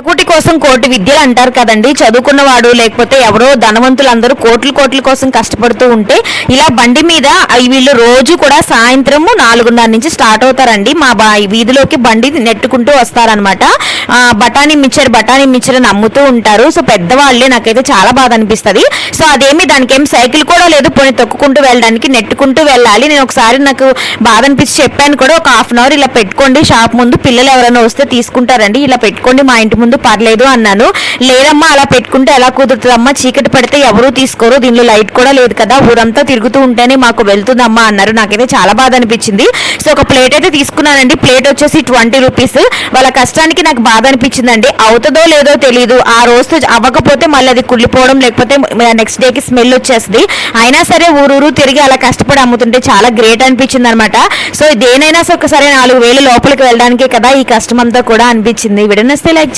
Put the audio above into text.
కోటి కోసం కోటి విద్యలు అంటారు కదండి. చదువుకున్నవాడు లేకపోతే ఎవరో ధనవంతులందరూ కోట్ల కోట్ల కోసం కష్టపడుతూ ఉంటే ఇలా బండి మీద వీళ్ళు రోజు కూడా సాయంత్రము నాలుగున్నర నుంచి స్టార్ట్ అవుతారండి. మా బా వీధిలోకి బండి నెట్టుకుంటూ వస్తారనమాట బఠానీ మిక్చర్ బఠానీ మిక్చర్ అని అమ్ముతూ ఉంటారు. సో పెద్దవాళ్ళే నాకైతే చాలా బాధ అనిపిస్తుంది. సో అదేమి దానికి ఏం సైకిల్ కూడా లేదు. పోనీ తొక్కుకుంటూ వెళ్ళడానికి నెట్టుకుంటూ వెళ్ళాలి. నేను ఒకసారి నాకు బాధ అనిపించి చెప్పాను కూడా. ఒక హాఫ్ అన్ అవర్ ఇలా పెట్టుకోండి. షాప్ ముందు పిల్లలు ఎవరైనా వస్తే తీసుకుంటారండి. ఇలా పెట్టుకోండి మా ఇంటి ముందు పర్లేదు అన్నాను. లేదమ్మా అలా పెట్టుకుంటే ఎలా కుదురుతుందమ్మా? చీకటి పడితే ఎవరూ తీసుకోరు. దీనిలో లైట్ కూడా లేదు కదా. ఊరంతా తిరుగుతూ ఉంటేనే మాకు వెళ్తుందమ్మా అన్నారు. నాకైతే చాలా బాధ అనిపించింది. సో ఒక ప్లేట్ అయితే తీసుకున్నానండి. ప్లేట్ వచ్చేసి ట్వంటీ రూపీస్. వాళ్ళ కష్టానికి నాకు బాధ అనిపించిందండి. అవుతుందో లేదో తెలియదు ఆ రోజు అవ్వకపోతే మళ్ళీ అది కుళ్ళిపోవడం లేకపోతే నెక్స్ట్ డేకి స్మెల్ వచ్చేస్తుంది. అయినా సరే ఊరూరు తిరిగి అలా కష్టపడి అమ్ముతుంటే చాలా గ్రేట్ అనిపించింది అనమాట సో దేనైనా సరే ఒకసారి నాలుగు వేలు లోపలికి వెళ్ళడానికే కదా ఈ కష్టం అంతా కూడా అనిపించింది. విడనస్తే లైక్